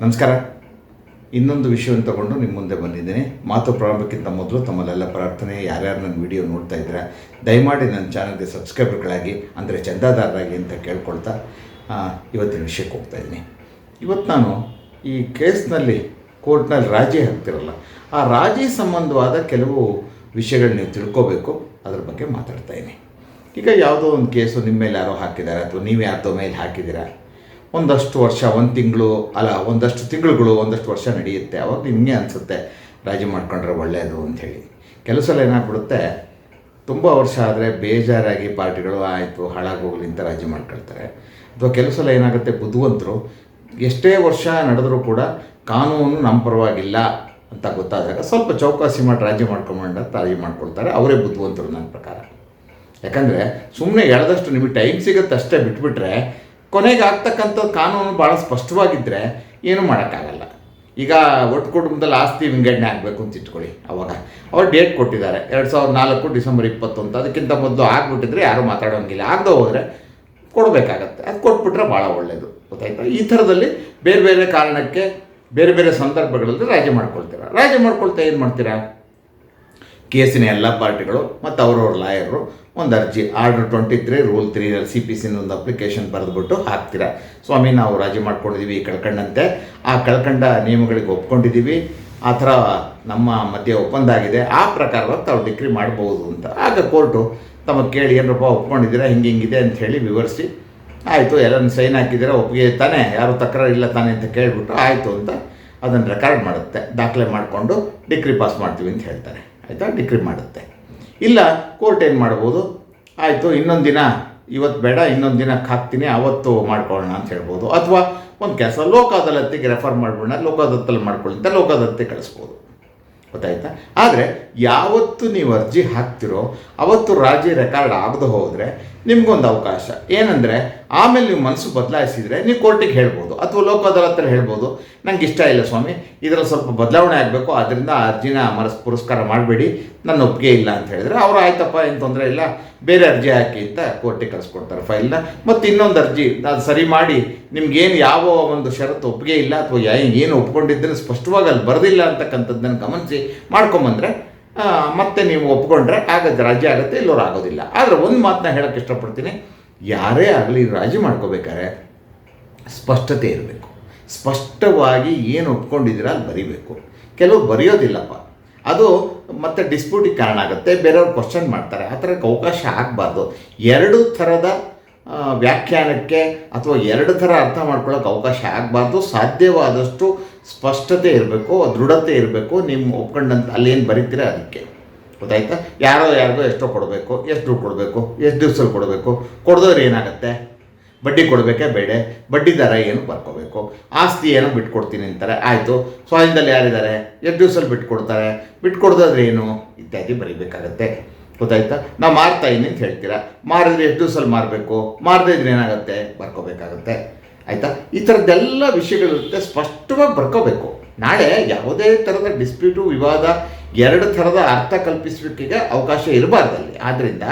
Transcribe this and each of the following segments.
ನಮಸ್ಕಾರ. ಇನ್ನೊಂದು ವಿಷಯವನ್ನು ತಗೊಂಡು ನಿಮ್ಮ ಮುಂದೆ ಬಂದಿದ್ದೀನಿ. ಮಾತು ಪ್ರಾರಂಭಕ್ಕಿಂತ ಮೊದಲು ತಮ್ಮಲ್ಲೆಲ್ಲ ಪ್ರಾರ್ಥನೆ, ಯಾರ್ಯಾರು ನನ್ನ ವಿಡಿಯೋ ನೋಡ್ತಾ ಇದ್ದೀರಾ, ದಯಮಾಡಿ ನನ್ನ ಚಾನಲ್ಗೆ ಸಬ್ಸ್ಕ್ರೈಬರ್ಗಳಾಗಿ, ಅಂದರೆ ಚಂದಾದಾರರಾಗಿ ಅಂತ ಕೇಳ್ಕೊಳ್ತಾ ಇವತ್ತಿನ ವಿಷಯಕ್ಕೆ ಹೋಗ್ತಾ ಇದ್ದೀನಿ. ಇವತ್ತು ನಾನು ಈ ಕೇಸ್ನಲ್ಲಿ, ಕೋರ್ಟ್ನಲ್ಲಿ ರಾಜಿ ಹಾಕ್ತಿರಲ್ಲ ಆ ರಾಜಿ ಸಂಬಂಧವಾದ ಕೆಲವು ವಿಷಯಗಳನ್ನ ನೀವು ತಿಳ್ಕೋಬೇಕು, ಅದ್ರ ಬಗ್ಗೆ ಮಾತಾಡ್ತಾ ಇದ್ದೀನಿ. ಈಗ ಯಾವುದೋ ಒಂದು ಕೇಸು ನಿಮ್ಮ ಮೇಲೆ ಯಾರೋ ಹಾಕಿದ್ದಾರೆ, ಅಥವಾ ನೀವು ಯಾರ್ದೋ ಮೇಲೆ ಹಾಕಿದ್ದೀರಾ ಒಂದಷ್ಟು ವರ್ಷ, ಒಂದು ತಿಂಗಳು, ಅಲ್ಲ, ಒಂದಷ್ಟು ತಿಂಗಳುಗಳು, ಒಂದಷ್ಟು ವರ್ಷ ನಡೆಯುತ್ತೆ. ಅವಾಗ ನಿಮಗೆ ಅನಿಸುತ್ತೆ, ರಾಜಿ ಮಾಡ್ಕೊಂಡ್ರೆ ಒಳ್ಳೆಯದು ಅಂಥೇಳಿ ಕೆಲವು ಸಲ ಏನಾಗ್ಬಿಡುತ್ತೆ, ತುಂಬ ವರ್ಷ ಆದರೆ ಬೇಜಾರಾಗಿ ಪಾರ್ಟಿಗಳು ಆಯಿತು, ಹಾಳಾಗೋಗ್ಲಿ ಅಂತ ರಾಜಿ ಮಾಡ್ಕೊಳ್ತಾರೆ. ಅಥವಾ ಕೆಲವು ಏನಾಗುತ್ತೆ, ಬುದ್ಧಿವಂತರು, ಎಷ್ಟೇ ವರ್ಷ ನಡೆದರೂ ಕೂಡ ಕಾನೂನು ನಮ್ಮ ಪರವಾಗಿಲ್ಲ ಅಂತ ಗೊತ್ತಾದಾಗ ಸ್ವಲ್ಪ ಚೌಕಾಸಿ ಮಾಡಿ ರಾಜಿ ಮಾಡ್ಕೊಂಬಂಡ ರಾಜಿ ಮಾಡ್ಕೊಳ್ತಾರೆ. ಅವರೇ ಬುದ್ಧಿವಂತರು ನನ್ನ ಪ್ರಕಾರ. ಯಾಕಂದರೆ ಸುಮ್ಮನೆ ಎಳೆದಷ್ಟು ನಿಮಗೆ ಟೈಮ್ ಸಿಗುತ್ತೆ ಅಷ್ಟೇ ಬಿಟ್ಬಿಟ್ರೆ ಕೊನೆಗೆ ಆಗ್ತಕ್ಕಂಥ ಕಾನೂನು ಭಾಳ ಸ್ಪಷ್ಟವಾಗಿದ್ದರೆ ಏನು ಮಾಡೋಕ್ಕಾಗಲ್ಲ. ಈಗ ಒಟ್ಟು ಕುಟುಂಬದಲ್ಲಿ ಆಸ್ತಿ ವಿಂಗಡಣೆ ಆಗಬೇಕು ಅಂತ ಇಟ್ಕೊಳ್ಳಿ ಅವಾಗ. ಅವ್ರು ಡೇಟ್ ಕೊಟ್ಟಿದ್ದಾರೆ. ಎರಡು ಸಾವಿರದ ನಾಲ್ಕು ಡಿಸೆಂಬರ್ ಇಪ್ಪತ್ತೊಂದು ಅದಕ್ಕಿಂತ ಮೊದಲು ಆಗ್ಬಿಟ್ಟಿದ್ರೆ ಯಾರೂ ಮಾತಾಡೋಂಗಿಲ್ಲ. ಆಗದೆ ಹೋದರೆ ಕೊಡಬೇಕಾಗತ್ತೆ. ಅದು ಕೊಟ್ಬಿಟ್ರೆ ಭಾಳ ಒಳ್ಳೆಯದು ಗೊತ್ತಾಯ್ತಾ? ಈ ಥರದಲ್ಲಿ ಬೇರೆ ಬೇರೆ ಕಾರಣಕ್ಕೆ ಬೇರೆ ಬೇರೆ ಸಂದರ್ಭಗಳಲ್ಲಿ ರಾಜಿ ಮಾಡ್ಕೊಳ್ತೀರ. ರಾಜಿ ಮಾಡ್ಕೊಳ್ತಾ ಏನು ಮಾಡ್ತೀರಾ? ಕೇಸಿನ ಎಲ್ಲ ಪಾರ್ಟಿಗಳು ಮತ್ತು ಅವರವ್ರ ಲಾಯರು ಒಂದು ಅರ್ಜಿ, ಆರ್ಡರ್ ಟ್ವೆಂಟಿ ತ್ರೀ ರೂಲ್ ತ್ರೀನಲ್ಲಿ ಸಿ ಪಿ ಸಿನ ಒಂದು ಅಪ್ಲಿಕೇಶನ್ ಬರೆದ್ಬಿಟ್ಟು ಹಾಕ್ತೀರಾ? ಸ್ವಾಮಿ, ನಾವು ರಾಜಿ ಮಾಡ್ಕೊಂಡಿದ್ದೀವಿ ಕಳ್ಕೊಂಡಂತೆ. ಆ ಕಳ್ಕೊಂಡ ನಿಯಮಗಳಿಗೆ ಒಪ್ಕೊಂಡಿದ್ದೀವಿ ಆ ಥರ ನಮ್ಮ ಮಧ್ಯೆ ಒಪ್ಪಂದ ಆಗಿದೆ. ಆ ಪ್ರಕಾರವಾಗಿ ತಾವು ಡಿಕ್ರಿ ಮಾಡ್ಬೋದು ಅಂತ. ಆಗ ಕೋರ್ಟು ತಮಗೆ ಕೇಳಿ ಏನಪ್ಪ ಒಪ್ಕೊಂಡಿದ್ದೀರಾ? ಹಿಂಗೆ ಹಿಂಗಿದೆ ಅಂತ ಹೇಳಿ ವಿವರಿಸಿ. ಆಯಿತು ಎಲ್ಲರೂ ಸೈನ್ ಹಾಕಿದ್ದೀರಾ? ಒಪ್ಪಿಗೆ ತಾನೇ? ಯಾರು ತಕರಾರು ಇಲ್ಲ ತಾನೆ ಅಂತ ಕೇಳಿಬಿಟ್ಟು ಆಯಿತು ಅಂತ ಅದನ್ನು ರೆಕಾರ್ಡ್ ಮಾಡುತ್ತೆ. ದಾಖಲೆ ಮಾಡಿಕೊಂಡು ಡಿಗ್ರಿ ಪಾಸ್ ಮಾಡ್ತೀವಿ ಅಂತ ಹೇಳ್ತಾರೆ. ಆಯಿತಾ? ಡಿಗ್ರಿ ಮಾಡುತ್ತೆ. ಇಲ್ಲ ಕೋರ್ಟ್ ಏನು ಮಾಡ್ಬೋದು? ಆಯಿತು, ಇನ್ನೊಂದು ದಿನ ಇವತ್ತು ಬೇಡ, ಇನ್ನೊಂದು ದಿನ ಹಾಕ್ತೀನಿ, ಅವತ್ತು ಮಾಡ್ಕೊಳ್ಳೋಣ ಅಂತ ಹೇಳ್ಬೋದು. ಅಥವಾ ಒಂದು ಕೆಲಸ ಲೋಕ ಅದಾಲತ್ತಿಗೆ ರೆಫರ್ ಮಾಡ್ಬಿಡೋಣ ಲೋಕ ಅದಾಲತ್ತಲ್ಲಿ ಮಾಡ್ಕೊಳ್ಳಿ ಅಂತ ಲೋಕ ಅದಾಲತ್ತಿಗೆ ಕಳಿಸ್ಬೋದು. ಗೊತ್ತಾಯ್ತಾ? ಆದರೆ ಯಾವತ್ತು ನೀವು ಅರ್ಜಿ ಹಾಕ್ತಿರೋ, ಅವತ್ತು ರಾಜಿ ರೆಕಾರ್ಡ್ ಆಗದೆ ಹೋದರೆ ನಿಮಗೊಂದು ಅವಕಾಶ. ಏನಂದರೆ, ಆಮೇಲೆ ನೀವು ಮನಸ್ಸು ಬದಲಾಯಿಸಿದರೆ ನೀವು ಕೋರ್ಟಿಗೆ ಹೇಳ್ಬೋದು, ಅಥವಾ ಲೋಕ ಅದಾಲತ್ರ ಹೇಳ್ಬೋದು, ನಂಗೆ ಇಷ್ಟ ಇಲ್ಲ ಸ್ವಾಮಿ ಇದರ ಸ್ವಲ್ಪ ಬದಲಾವಣೆ ಆಗಬೇಕು ಅದರಿಂದ ಅರ್ಜಿನ ಮನಸ್, ಪುರಸ್ಕಾರ ಮಾಡಬೇಡಿ, ನನ್ನ ಒಪ್ಪಿಗೆ ಇಲ್ಲ ಅಂತ ಹೇಳಿದ್ರೆ ಅವರು, ಆಯ್ತಪ್ಪ, ಏನು ತೊಂದರೆ ಇಲ್ಲ, ಬೇರೆ ಅರ್ಜಿ ಹಾಕಿ ಅಂತ ಕೋರ್ಟಿಗೆ ಕಳಿಸ್ಕೊಡ್ತಾರೆ ಫೈಲ್ನ. ಮತ್ತು ಇನ್ನೊಂದು ಅರ್ಜಿ, ಅದು ಸರಿ ಮಾಡಿ ನಿಮ್ಗೇನು ಯಾವ ಒಂದು ಷರತ್ತು ಒಪ್ಪಿಗೆ ಇಲ್ಲ, ಅಥವಾ ಏನು ಒಪ್ಕೊಂಡಿದ್ದನ್ನು ಸ್ಪಷ್ಟವಾಗಿ ಅಲ್ಲಿ ಬರೆದಿಲ್ಲ ಅಂತಕ್ಕಂಥದ್ದನ್ನು ಗಮನಿಸಿ ಮಾಡ್ಕೊಂಬಂದ್ರೆ ಮತ್ತೆ ನೀವು ಒಪ್ಕೊಂಡ್ರೆ ಆಗತ್ತೆ, ರಾಜಿ ಆಗುತ್ತೆ ಇಲ್ಲೋರು ಆಗೋದಿಲ್ಲ. ಆದರೆ ಒಂದು ಮಾತನ್ನ ಹೇಳೋಕ್ಕೆ ಇಷ್ಟಪಡ್ತೀನಿ, ಯಾರೇ ಆಗಲಿ ರಾಜಿ ಮಾಡ್ಕೋಬೇಕಾದ್ರೆ ಸ್ಪಷ್ಟತೆ ಇರಬೇಕು. ಸ್ಪಷ್ಟವಾಗಿ ಏನು ಒಪ್ಕೊಂಡಿದ್ದೀರ ಅಲ್ಲಿ ಬರಿಬೇಕು. ಕೆಲವು ಬರೆಯೋದಿಲ್ಲಪ್ಪ. ಅದು ಮತ್ತೆ ಡಿಸ್ಪ್ಯೂಟಿಗೆ ಕಾರಣ ಆಗುತ್ತೆ, ಬೇರೆಯವ್ರು ಕ್ವಶನ್ ಮಾಡ್ತಾರೆ, ಆ ಥರಕ್ಕೆ ಅವಕಾಶ ಆಗಬಾರ್ದು. ಎರಡು ಥರದ ವ್ಯಾಖ್ಯಾನಕ್ಕೆ ಅಥವಾ ಎರಡು ಥರ ಅರ್ಥ ಮಾಡ್ಕೊಳ್ಳೋಕೆ ಅವಕಾಶ ಆಗಬಾರ್ದು, ಸಾಧ್ಯವಾದಷ್ಟು ಸ್ಪಷ್ಟತೆ ಇರಬೇಕು, ದೃಢತೆ ಇರಬೇಕು ನಿಮ್ಮ ಒಪ್ಕೊಂಡಂತ ಅಲ್ಲೇನು ಬರೀತೀರ ಅದಕ್ಕೆ. ಗೊತ್ತಾಯ್ತಾ? ಯಾರೋ ಯಾರಿಗೋ ಎಷ್ಟೋ ಕೊಡಬೇಕು ಎಷ್ಟು ಕೊಡಬೇಕು, ಎಷ್ಟು ದಿವ್ಸಲ್ಲಿ ಕೊಡಬೇಕು, ಕೊಡದವ್ರು ಏನಾಗುತ್ತೆ? ಬಡ್ಡಿ ಕೊಡಬೇಕೇ ಬೇಡ, ಬಡ್ಡಿ ದರ ಏನು ಬರ್ಕೋಬೇಕು. ಆಸ್ತಿ ಏನೋ ಬಿಟ್ಕೊಡ್ತೀನಿ ಅಂತಾರೆ, ಆಯಿತು. ಸ್ವಾಧೀನದಲ್ಲಿ ಯಾರಿದ್ದಾರೆ? ಎಷ್ಟು ದಿವ್ಸದಲ್ಲಿ ಬಿಟ್ಕೊಡ್ತಾರೆ? ಬಿಟ್ಕೊಡ್ದಾದ್ರೆ ಏನು? ಇತ್ಯಾದಿ ಬರೀಬೇಕಾಗತ್ತೆ. ಗೊತ್ತಾಯ್ತಾ? ನಾವು ಮಾರ್ತಾ ಇದ್ದೀನಿ ಅಂತ ಹೇಳ್ತೀರಾ? ಮಾರಿದ್ರೆ ಎಷ್ಟು ದಿವ್ಸಲ್ಲಿ ಮಾರಬೇಕು? ಮಾರದೇ ಇದ್ರೆ ಏನಾಗುತ್ತೆ? ಬರ್ಕೋಬೇಕಾಗತ್ತೆ. ಆಯಿತಾ? ಈ ಥರದ್ದೆಲ್ಲ ವಿಷಯಗಳಿರುತ್ತೆ, ಸ್ಪಷ್ಟವಾಗಿ ಬರ್ಕೋಬೇಕು. ನಾಳೆ ಯಾವುದೇ ಥರದ ಡಿಸ್ಪ್ಯೂಟು ವಿವಾದ, ಎರಡು ಥರದ ಅರ್ಥ ಕಲ್ಪಿಸಲಿಕ್ಕೆ ಅವಕಾಶ ಇರಬಾರ್ದಲ್ಲಿ. ಆದ್ದರಿಂದ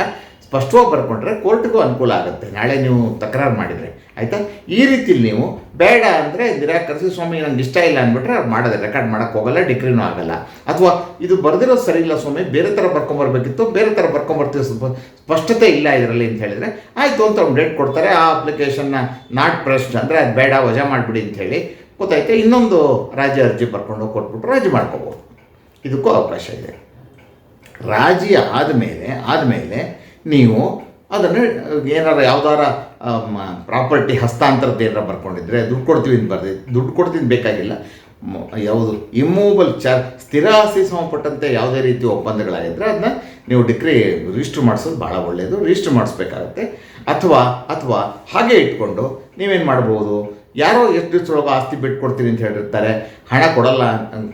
ಸ್ಪಷ್ಟವಾಗಿ ಬರ್ಕೊಂಡ್ರೆ ಕೋರ್ಟ್ಗೂ ಅನುಕೂಲ ಆಗುತ್ತೆ. ನಾಳೆ ನೀವು ತಕರಾರು ಮಾಡಿದರೆ. ಆಯಿತಾ? ಈ ರೀತಿಲಿ ನೀವು ಬೇಡ ಅಂದರೆ ನಿರಾಕರಿಸಿ, ಸ್ವಾಮಿ, ನಂಗೆ ಇಷ್ಟ ಇಲ್ಲ ಅಂದ್ಬಿಟ್ರೆ ಅವ್ರು ಮಾಡೋದೇ, ರೆಕಾರ್ಡ್ ಮಾಡೋಕ್ಕೆ ಹೋಗಲ್ಲ ಡಿಗ್ರಿನೂ ಆಗಲ್ಲ. ಅಥವಾ ಇದು ಬರೆದಿರೋದು ಸರಿ ಇಲ್ಲ, ಸ್ವಾಮಿ, ಬೇರೆ ಥರ ಬರ್ಕೊಂಬರ್ಬೇಕಿತ್ತು ಬೇರೆ ಥರ ಬರ್ಕೊಂಬರ್ತೀವಿ ಸ್ವಲ್ಪ ಸ್ಪಷ್ಟತೆ ಇಲ್ಲ ಇದರಲ್ಲಿ ಅಂತ ಹೇಳಿದರೆ, ಆಯಿತು ಅಂತ ಅವ್ನು ಡೇಟ್ ಕೊಡ್ತಾರೆ, ಆ ಅಪ್ಲಿಕೇಶನ್ನ ನಾಟ್ ಪ್ರೆಸ್ಡ್ ಅಂದರೆ ಅದು ಬೇಡ, ವಜಾ ಮಾಡಿಬಿಡಿ ಅಂತ ಹೇಳಿ ಗೊತ್ತಾಯ್ತಾ? ಇನ್ನೊಂದು ರಾಜ್ಯ ಅರ್ಜಿ ಬರ್ಕೊಂಡು ಕೊಟ್ಬಿಟ್ಟು ರಾಜಿ ಮಾಡ್ಕೋಬೋದು. ಇದಕ್ಕೂ ಅವಕಾಶ ಇದೆ. ರಾಜಿ ಆದಮೇಲೆ ಆದಮೇಲೆ ನೀವು ಅದನ್ನು ಏನಾರ ಯಾವ್ದಾರ ಪ್ರಾಪರ್ಟಿ ಹಸ್ತಾಂತರದ ಏನಾರ ಬರ್ಕೊಂಡಿದ್ರೆ ದುಡ್ಡು ಕೊಡ್ತೀವಿ ಅಂತ ಬರ್ದಿ ದುಡ್ಡು ಕೊಡ್ತೀನಿ ಬೇಕಾಗಿಲ್ಲ. ಯಾವುದು ಇಮ್ಮೂವಬಲ್ ಚಾರ್ ಸ್ಥಿರ ಆಸ್ತಿ ಸಂಬಂಧಪಟ್ಟಂತೆ ಯಾವುದೇ ರೀತಿ ಒಪ್ಪಂದಗಳಾಗಿದ್ದರೆ ಅದನ್ನ ನೀವು ಡಿಕ್ರಿ ರಿಜಿಸ್ಟರ್ ಮಾಡಿಸೋದು ಭಾಳ ಒಳ್ಳೆಯದು ರಿಜಿಸ್ಟರ್ ಮಾಡಿಸ್ಬೇಕಾಗತ್ತೆ. ಅಥವಾ ಅಥವಾ ಹಾಗೆ ಇಟ್ಕೊಂಡು ನೀವೇನು ಮಾಡ್ಬೋದು? ಯಾರೋ ಎಷ್ಟು ದಿವಸದೊಳಗೆ ಆಸ್ತಿ ಬಿಟ್ಟು ಕೊಡ್ತೀನಿ ಅಂತ ಹೇಳಿರ್ತಾರೆ, ಹಣ ಕೊಡಲ್ಲ,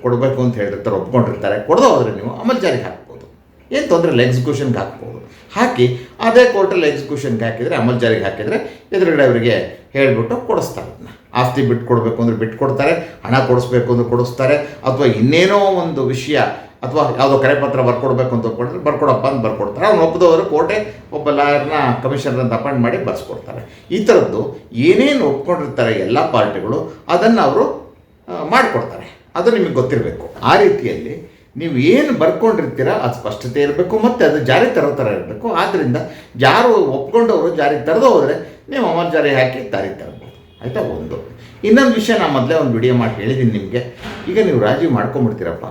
ಕೊಡಬೇಕು ಅಂತ ಹೇಳಿರ್ತಾರೆ, ಒಪ್ಕೊಂಡಿರ್ತಾರೆ, ಕೊಡದೆ ಹೋದ್ರೆ ನೀವು ಅಮಲ್ ಜಾರಿಗೆ ಹಾಕ್ಬೋದು. ಏನು ತೊಂದರೆ ಇಲ್ಲ ಎಕ್ಸಿಕ್ಯೂಷನ್ಗೆ ಹಾಕ್ಬೋದು. ಹಾಕಿ ಅದೇ ಕೋರ್ಟಲ್ಲಿ ಎಕ್ಸಿಕ್ಯೂಷನ್ಗೆ ಹಾಕಿದರೆ, ಅಮಲ್ ಜಾರಿಗೆ ಹಾಕಿದರೆ ಎದುರುಗಡೆ ಅವರಿಗೆ ಹೇಳಿಬಿಟ್ಟು ಕೊಡಿಸ್ತಾರೆ. ಅದನ್ನ ಆಸ್ತಿ ಬಿಟ್ಟು ಕೊಡಬೇಕು ಅಂದರೆ ಬಿಟ್ಟು ಕೊಡ್ತಾರೆ, ಹಣ ಕೊಡಿಸ್ಬೇಕು ಅಂದ್ರೆ ಕೊಡಿಸ್ತಾರೆ, ಅಥವಾ ಇನ್ನೇನೋ ಒಂದು ವಿಷಯ, ಅಥವಾ ಯಾವುದೋ ಕರೆಪತ್ರ ಬರ್ಕೊಡ್ಬೇಕು ಅಂತ ಒಪ್ಕೊಂಡ್ರೆ ಬರ್ಕೊಡಪ್ಪ ಅಂತ ಬರ್ಕೊಡ್ತಾರೆ. ಅವ್ನು ಒಪ್ಪದವರು ಕೋರ್ಟೆ ಒಬ್ಬ ಲಾಯರ್ನ ಕಮಿಷನರ್ ಅಂತ ಅಪಾಯಿಂಟ್ ಮಾಡಿ ಬರ್ಸ್ಕೊಡ್ತಾರೆ. ಈ ಥರದ್ದು ಏನೇನು ಒಪ್ಕೊಂಡಿರ್ತಾರೆ ಎಲ್ಲ ಪಾರ್ಟಿಗಳು ಅದನ್ನು ಅವರು ಮಾಡಿಕೊಡ್ತಾರೆ. ಅದು ನಿಮಗೆ ಗೊತ್ತಿರಬೇಕು. ಆ ರೀತಿಯಲ್ಲಿ ನೀವು ಏನು ಬರ್ಕೊಂಡಿರ್ತೀರ, ಅದು ಸ್ಪಷ್ಟತೆ ಇರಬೇಕು ಮತ್ತು ಅದು ಜಾರಿ ತರೋ ಥರ ಇರಬೇಕು. ಆದ್ದರಿಂದ ಯಾರು ಒಪ್ಕೊಂಡವರು, ಜಾರಿ ತರದೇ ಹೋದರೆ ನೀವು ಅಮರ್ ಜಾರಿ ಹಾಕಿ ಜಾರಿ ತರ್ಬೋದು. ಆಯಿತಾ? ಒಂದು. ಇನ್ನೊಂದು ವಿಷಯ ನಾನು ಮೊದಲೇ ಒಂದು ವಿಡಿಯೋ ಮಾಡಿ ಹೇಳಿದ್ದೀನಿ ನಿಮಗೆ. ಈಗ ನೀವು ರಾಜಿ ಮಾಡ್ಕೊಂಬಿಡ್ತೀರಪ್ಪ.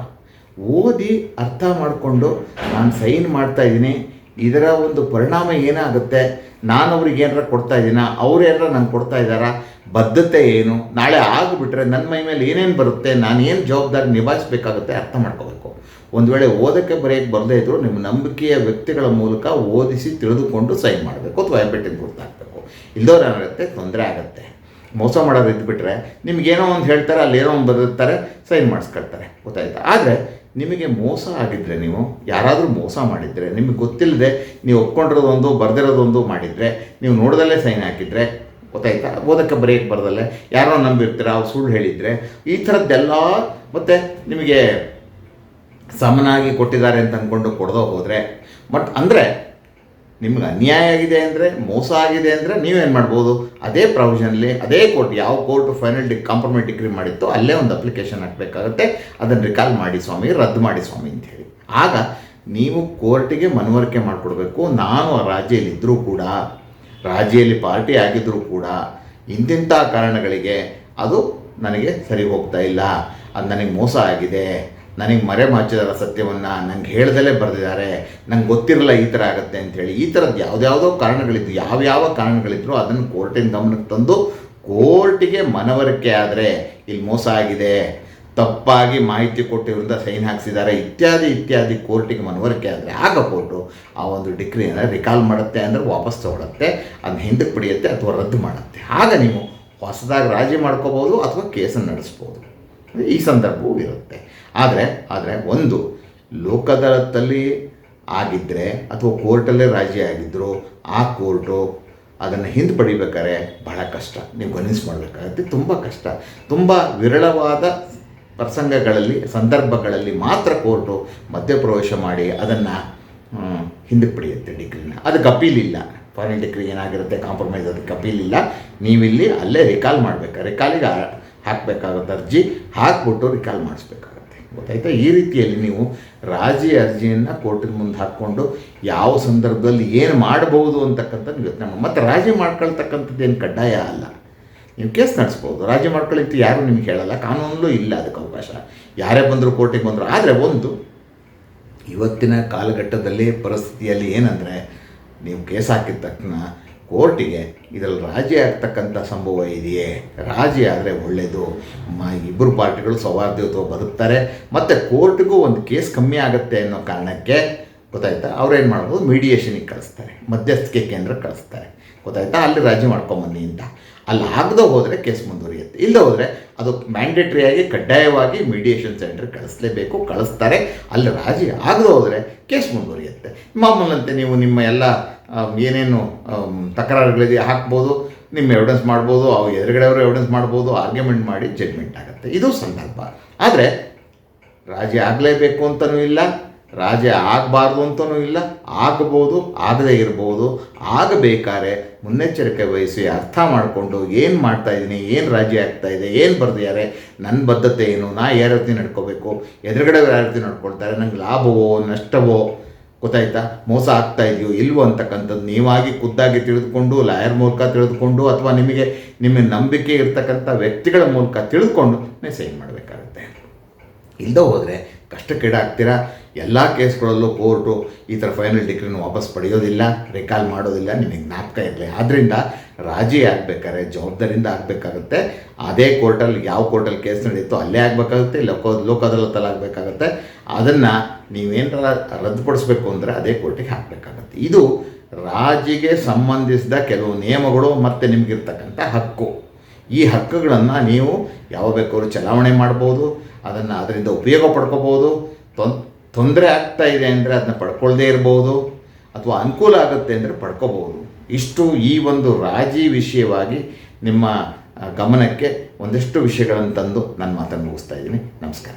ಓದಿ ಅರ್ಥ ಮಾಡಿಕೊಂಡು ನಾನು ಸೈನ್ ಮಾಡ್ತಾ ಇದ್ದೀನಿ. ಇದರ ಒಂದು ಪರಿಣಾಮ ಏನಾಗುತ್ತೆ? ನಾನು ಅವ್ರಿಗೆ ಏನಾರ ಕೊಡ್ತಾ ಇದ್ದೀನ ಅವ್ರು ಏನಾರ ನಂಗೆ ಕೊಡ್ತಾ ಇದ್ದಾರಾ? ಬದ್ಧತೆ ಏನು? ನಾಳೆ ಆಗಿಬಿಟ್ರೆ ನನ್ನ ಮೈ ಮೇಲೆ ಏನೇನು ಬರುತ್ತೆ? ನಾನು ಏನು ಜವಾಬ್ದಾರಿ ನಿಭಾಯಿಸಬೇಕಾಗುತ್ತೆ ಅರ್ಥ ಮಾಡ್ಕೋಬೇಕು. ಒಂದು ವೇಳೆ ಓದೋಕ್ಕೆ ಬರೆಯೋಕ್ಕೆ ಬರದೇ ಇದ್ದರೂ ನಿಮ್ಮ ನಂಬಿಕೆಯ ವ್ಯಕ್ತಿಗಳ ಮೂಲಕ ಓದಿಸಿ ತಿಳಿದುಕೊಂಡು ಸೈನ್ ಮಾಡಬೇಕು ಅಥವಾ ಹೆಬ್ಬೆಟ್ಟಿನ ಗುರುತಾಗಬೇಕು. ಇಲ್ದವ್ರು ಏನಾಗುತ್ತೆ? ತೊಂದರೆ ಆಗುತ್ತೆ. ಮೋಸ ಮಾಡೋದು ಇದ್ದುಬಿಟ್ರೆ ನಿಮ್ಗೇನೋ ಒಂದು ಹೇಳ್ತಾರೆ, ಅಲ್ಲೇನೋ ಒಂದು ಬದಿರ್ತಾರೆ ಸೈನ್ ಮಾಡಿಸ್ಕೊಳ್ತಾರೆ. ಗೊತ್ತಾಯ್ತಾ? ಆದರೆ ನಿಮಗೆ ಮೋಸ ಆಗಿದ್ದರೆ ನೀವು, ಯಾರಾದರೂ ಮೋಸ ಮಾಡಿದರೆ, ನಿಮಗೆ ಗೊತ್ತಿಲ್ಲದೆ ನೀವು ಒಪ್ಕೊಂಡಿರೋದೊಂದು, ಬರೆದಿರೋದೊಂದು ಮಾಡಿದರೆ, ನೀವು ನೋಡ್ದಲ್ಲೇ ಸೈನ್ ಹಾಕಿದರೆ, ಗೊತ್ತಾಯ್ತಾ? ಓದಕ್ಕೆ ಬರೆಯೋಕ್ಕೆ ಬರದಲ್ಲೇ? ಯಾರೋ ನಂಬಿರ್ತೀರ? ಅವ್ರು ಸುಳ್ಳು ಹೇಳಿದರೆ, ಈ ಥರದ್ದೆಲ್ಲ ಮತ್ತು ನಿಮಗೆ ಸಮನಾಗಿ ಕೊಟ್ಟಿದ್ದಾರೆ ಅಂತ ಅಂದ್ಕೊಂಡು ಕೊಡದೋ ಹೋದರೆ, ಬಟ್ ಅಂದರೆ ನಿಮ್ಗೆ ಅನ್ಯಾಯ ಆಗಿದೆ ಅಂದರೆ, ಮೋಸ ಆಗಿದೆ ಅಂದರೆ ನೀವೇನು ಮಾಡ್ಬೋದು? ಅದೇ ಪ್ರಾವಿಷನಲ್ಲಿ ಅದೇ ಕೋರ್ಟ್ ಯಾವ court final D compromise decree ಮಾಡಿತ್ತು ಅಲ್ಲೇ ಒಂದು ಅಪ್ಲಿಕೇಶನ್ ಹಾಕಬೇಕಾಗುತ್ತೆ. ಅದನ್ನು ರಿಕಾಲ್ ಮಾಡಿ ಸ್ವಾಮಿ, ರದ್ದು ಮಾಡಿ ಸ್ವಾಮಿ ಅಂತ ಹೇಳಿ. ಆಗ ನೀವು ಕೋರ್ಟಿಗೆ ಮನವರಿಕೆ ಮಾಡಿಕೊಡ್ಬೇಕು. ನಾನು ಆ ರಾಜ್ಯದಲ್ಲಿದ್ದರೂ ಕೂಡ, ರಾಜ್ಯದಲ್ಲಿ ಪಾರ್ಟಿ ಆಗಿದ್ದರೂ ಕೂಡ ಇಂತಿಂಥ ಕಾರಣಗಳಿಗೆ ಅದು ನನಗೆ ಸರಿ ಹೋಗ್ತಾ ಇಲ್ಲ. ಅದು ನನಗೆ ಮೋಸ ಆಗಿದೆ. ನನಗೆ ಮರೆ ಮಾಚಿದಾರ ಸತ್ಯವನ್ನು ನಂಗೆ ಹೇಳ್ದಲೇ ಬರೆದಿದ್ದಾರೆ. ನಂಗೆ ಗೊತ್ತಿರಲ್ಲ ಈ ಥರ ಆಗುತ್ತೆ ಅಂಥೇಳಿ ಈ ಥರದ್ದು ಯಾವುದ್ಯಾವುದೋ ಕಾರಣಗಳಿದ್ದು ಯಾವ್ಯಾವ ಕಾರಣಗಳಿದ್ರು ಅದನ್ನು ಕೋರ್ಟಿನ ಗಮನಕ್ಕೆ ತಂದು ಕೋರ್ಟಿಗೆ ಮನವರಿಕೆ ಆದರೆ ಇಲ್ಲಿ ಮೋಸ ಆಗಿದೆ. ತಪ್ಪಾಗಿ ಮಾಹಿತಿ ಕೊಟ್ಟಿರೋದ್ರಿಂದ ಸೈನ್ ಹಾಕ್ಸಿದ್ದಾರೆ, ಇತ್ಯಾದಿ ಇತ್ಯಾದಿ ಕೋರ್ಟಿಗೆ ಮನವರಿಕೆ ಆದರೆ ಆಗ ಕೋರ್ಟು ಆ ಒಂದು ಡಿಗ್ರಿಯನ್ನು ರಿಕಾಲ್ ಮಾಡುತ್ತೆ ಅಂದರೆ ವಾಪಸ್ ತೊಗೊಳತ್ತೆ ಅದನ್ನ ಹಿಂದಕ್ಕೆ ಪಡೆಯುತ್ತೆ ಅಥವಾ ರದ್ದು ಮಾಡುತ್ತೆ. ಆಗ ನೀವು ಹೊಸದಾಗಿ ರಾಜಿ ಮಾಡ್ಕೋಬೋದು ಅಥವಾ ಕೇಸನ್ನು ನಡೆಸ್ಬೋದು. ಈ ಸಂದರ್ಭವೂ ಇರುತ್ತೆ. ಆದರೆ ಆದರೆ ಒಂದು, ಲೋಕದಳದಲ್ಲಿ ಆಗಿದ್ದರೆ ಅಥವಾ ಕೋರ್ಟಲ್ಲೇ ರಾಜಿ ಆಗಿದ್ದರು ಆ ಕೋರ್ಟು ಅದನ್ನು ಹಿಂದೆ ಪಡಿಬೇಕಾದ್ರೆ ಬಹಳ ಕಷ್ಟ. ನೀವು ಗಮನಿಸಿ ಮಾಡಬೇಕಾಗತ್ತೆ ತುಂಬ ಕಷ್ಟ. ತುಂಬ ವಿರಳವಾದ ಪ್ರಸಂಗಗಳಲ್ಲಿ, ಸಂದರ್ಭಗಳಲ್ಲಿ ಮಾತ್ರ ಕೋರ್ಟು ಮಧ್ಯಪ್ರವೇಶ ಮಾಡಿ ಅದನ್ನು ಹಿಂದಕ್ಕೆ ಪಡೆಯುತ್ತೆ ಡಿಗ್ರಿನ. ಅದಕ್ಕೆ ಅಪೀಲ್ ಇಲ್ಲ. ಫಾರಿನ್ ಡಿಗ್ರಿ ಏನಾಗಿರುತ್ತೆ, ಕಾಂಪ್ರಮೈಸ್ ಅದಕ್ಕೆ ಅಪೀಲ್ ಇಲ್ಲ. ನೀವಿಲ್ಲಿ ಅಲ್ಲೇ ರಿಕಾಲ್ ಮಾಡಬೇಕು ರಿಕಾಲಿಗೆ ಹಾಕಬೇಕಾಗುತ್ತೆ ಅರ್ಜಿ ಹಾಕ್ಬಿಟ್ಟು ರಿಕಾಲ್ ಮಾಡಿಸ್ಬೇಕಾಗತ್ತೆ. ಗೊತ್ತಾಯ್ತಾ? ಈ ರೀತಿಯಲ್ಲಿ ನೀವು ರಾಜಿ ಅರ್ಜಿಯನ್ನು ಕೋರ್ಟಿನ ಮುಂದೆ ಹಾಕ್ಕೊಂಡು ಯಾವ ಸಂದರ್ಭದಲ್ಲಿ ಏನು ಮಾಡಬಹುದು ಅಂತಕ್ಕಂಥದ್ದು ಯೋಚನೆ ಮಾಡಿ. ಮತ್ತು ರಾಜಿ ಮಾಡ್ಕೊಳ್ತಕ್ಕಂಥದ್ದು ಏನು ಕಡ್ಡಾಯ ಅಲ್ಲ. ನೀವು ಕೇಸ್ ನಡೆಸ್ಬೋದು. ರಾಜಿ ಮಾಡ್ಕೊಳ್ಳಿತ್ತು ಯಾರು ನಿಮ್ಗೆ ಹೇಳಲ್ಲ. ಕಾನೂನಲ್ಲೂ ಇಲ್ಲ ಅದಕ್ಕೆ ಅವಕಾಶ. ಯಾರೇ ಬಂದರೂ ಕೋರ್ಟಿಗೆ ಬಂದರು. ಆದರೆ ಒಂದು, ಇವತ್ತಿನ ಕಾಲಘಟ್ಟದಲ್ಲಿ ಪರಿಸ್ಥಿತಿಯಲ್ಲಿ ಏನಂದರೆ, ನೀವು ಕೇಸ್ ಹಾಕಿದ ತಕ್ಷಣ ಕೋರ್ಟಿಗೆ ಇದರಲ್ಲಿ ರಾಜಿ ಆಗ್ತಕ್ಕಂಥ ಸಂಭವ ಇದೆಯೇ? ರಾಜಿ ಆದರೆ ಒಳ್ಳೆಯದು ಮ ಇಬ್ಬರು ಪಾರ್ಟಿಗಳು ಸೌಹಾರ್ದಯುತವ ಬದುಕ್ತಾರೆ. ಮತ್ತು ಕೋರ್ಟ್ಗೂ ಒಂದು ಕೇಸ್ ಕಮ್ಮಿ ಆಗುತ್ತೆ ಅನ್ನೋ ಕಾರಣಕ್ಕೆ ಗೊತ್ತಾಯ್ತಾ? ಅವ್ರೇನು ಮಾಡ್ಬೋದು? ಮೀಡಿಯೇಷನಿಗೆ ಕಳಿಸ್ತಾರೆ. ಮಧ್ಯಸ್ಥಿಕೆ ಕೇಂದ್ರಕ್ಕೆ ಕಳಿಸ್ತಾರೆ. ಗೊತ್ತಾಯ್ತಾ? ಅಲ್ಲಿ ರಾಜಿ ಮಾಡ್ಕೊಂಬನ್ನಿ ಅಂತ. ಅಲ್ಲಿ ಆಗದೆ ಹೋದರೆ ಕೇಸ್ ಮುಂದುವರಿಯುತ್ತೆ. ಇಲ್ಲದೆ ಹೋದರೆ ಅದು ಮ್ಯಾಂಡೇಟ್ರಿಯಾಗಿ ಕಡ್ಡಾಯವಾಗಿ ಮೀಡಿಯೇಷನ್ ಸೆಂಟರ್ ಕಳಿಸ್ಲೇಬೇಕು, ಕಳಿಸ್ತಾರೆ. ಅಲ್ಲಿ ರಾಜಿ ಆಗದೆ ಹೋದರೆ ಕೇಸ್ ಮುಂದುವರಿಯುತ್ತೆ. ಮಾಮೂಲಂತೆ ನೀವು ನಿಮ್ಮ ಎಲ್ಲ ಏನೇನು ತಕರಾರುಗಳಿದೆ ಹಾಕ್ಬೋದು, ನಿಮ್ಮ ಎವಿಡೆನ್ಸ್ ಮಾಡ್ಬೋದು, ಅವು ಎದುರುಗಡೆಯವರು ಎವಿಡೆನ್ಸ್ ಮಾಡ್ಬೋದು ಆರ್ಗ್ಯುಮೆಂಟ್ ಮಾಡಿ ಜಡ್ಮೆಂಟ್ ಆಗುತ್ತೆ. ಇದು ಸಂದರ್ಭ. ಆದರೆ, ರಾಜಿ ಆಗಲೇಬೇಕು ಅಂತಲೂ ಇಲ್ಲ, ರಾಜಿ ಆಗಬಾರ್ದು ಅಂತಲೂ ಇಲ್ಲ, ಆಗ್ಬೋದು, ಆಗದೇ ಇರ್ಬೋದು, ಆಗಬೇಕಾದ್ರೆ ಮುನ್ನೆಚ್ಚರಿಕೆ ವಹಿಸಿ ಅರ್ಥ ಮಾಡಿಕೊಂಡು ಏನು ಮಾಡ್ತಾ ಇದ್ದೀನಿ ಏನು ರಾಜಿ ಆಗ್ತಾ ಇದೆ, ಏನು ಬರೆದಿದ್ದಾರೆ ನನ್ನ ಬದ್ಧತೆ ಏನು, ನಾ ಯಾರ ರೀತಿ ನಡ್ಕೋಬೇಕು ಎದುರುಗಡೆ ಯಾವ ರೀತಿ ನಡ್ಕೊಳ್ತಾರೆ, ನಂಗೆ ಲಾಭವೋ, ನಷ್ಟವೋ ಗೊತ್ತಾಯ್ತಾ? ಮೋಸ ಆಗ್ತಾ ಇದೆಯೋ ಇಲ್ವೋ ಅಂತಕ್ಕಂಥದ್ದು ನೀವಾಗಿ ಖುದ್ದಾಗಿ ತಿಳಿದುಕೊಂಡು, ಲಾಯರ್ ಮೂಲಕ ತಿಳಿದುಕೊಂಡು ಅಥವಾ ನಿಮಗೆ ನಿಮ್ಮ ನಂಬಿಕೆ ಇರ್ತಕ್ಕಂಥ ವ್ಯಕ್ತಿಗಳ ಮೂಲಕ ತಿಳಿದುಕೊಂಡು ಮೆಸೇಜ್ ಸೈನ್ ಮಾಡಬೇಕಾಗುತ್ತೆ. ಇಲ್ಲದೆ ಹೋದರೆ ಕಷ್ಟಕ್ಕೀಡಾಗ್ತೀರಾ? ಎಲ್ಲ ಕೇಸ್ಗಳಲ್ಲೂ ಕೋರ್ಟು ಈ ಥರ ಫೈನಲ್ ಡಿಗ್ರಿನ ವಾಪಸ್ ಪಡೆಯೋದಿಲ್ಲ, ರಿಕಾಲ್ ಮಾಡೋದಿಲ್ಲ, ನಿಮಗೆ ಜ್ಞಾಪಕ ಇರಲಿ. ಆದ್ದರಿಂದ ರಾಜಿ ಆಗಬೇಕಾದ್ರೆ, ಜವಾಬ್ದಾರಿಯಿಂದ ಆಗಬೇಕಾಗುತ್ತೆ. ಅದೇ ಕೋರ್ಟಲ್ಲಿ ಯಾವ ಕೋರ್ಟಲ್ಲಿ ಕೇಸ್ ನಡೆಯುತ್ತೋ ಅಲ್ಲೇ ಆಗಬೇಕಾಗುತ್ತೆ, ಲೋಕ, ಲೋಕದಲ್ಲ ಅದಾಲತಲ್ಲಿ ಆಗಬೇಕಾಗುತ್ತೆ ಅದನ್ನು ನೀವೇನಾರ ರದ್ದುಪಡಿಸ್ಬೇಕು ಅಂದರೆ ಅದೇ ಕೋರ್ಟಿಗೆ ಹಾಕಬೇಕಾಗತ್ತೆ. ಇದು ರಾಜಿಗೆ ಸಂಬಂಧಿಸಿದ ಕೆಲವು ನಿಯಮಗಳು ಮತ್ತು ನಿಮಗಿರ್ತಕ್ಕಂಥ ಹಕ್ಕು. ಈ ಹಕ್ಕುಗಳನ್ನು ನೀವು ಯಾವ ಬೇಕಾದ್ರೂ ಚಲಾವಣೆ ಮಾಡ್ಬೋದು, ಅದನ್ನು ಅದರಿಂದ ಉಪಯೋಗ ಪಡ್ಕೋಬೋದು, ತೊನ್, ತೊಂದರೆ ಆಗ್ತಾ ಇದೆ ಅಂದರೆ ಅದನ್ನ ಪಡ್ಕೊಳ್ಳದೇ ಇರ್ಬೋದು, ಅಥವಾ ಅನುಕೂಲ ಆಗುತ್ತೆ ಅಂದರೆ ಪಡ್ಕೋಬೋದು. ಇಷ್ಟು ಈ ಒಂದು ರಾಜಿ ವಿಷಯವಾಗಿ ನಿಮ್ಮ ಗಮನಕ್ಕೆ ಒಂದಷ್ಟು ವಿಷಯಗಳನ್ನು ತಂದು ನಾನು ಮಾತನ್ನು ಮುಗಿಸ್ತಾ ಇದ್ದೀನಿ. ನಮಸ್ಕಾರ.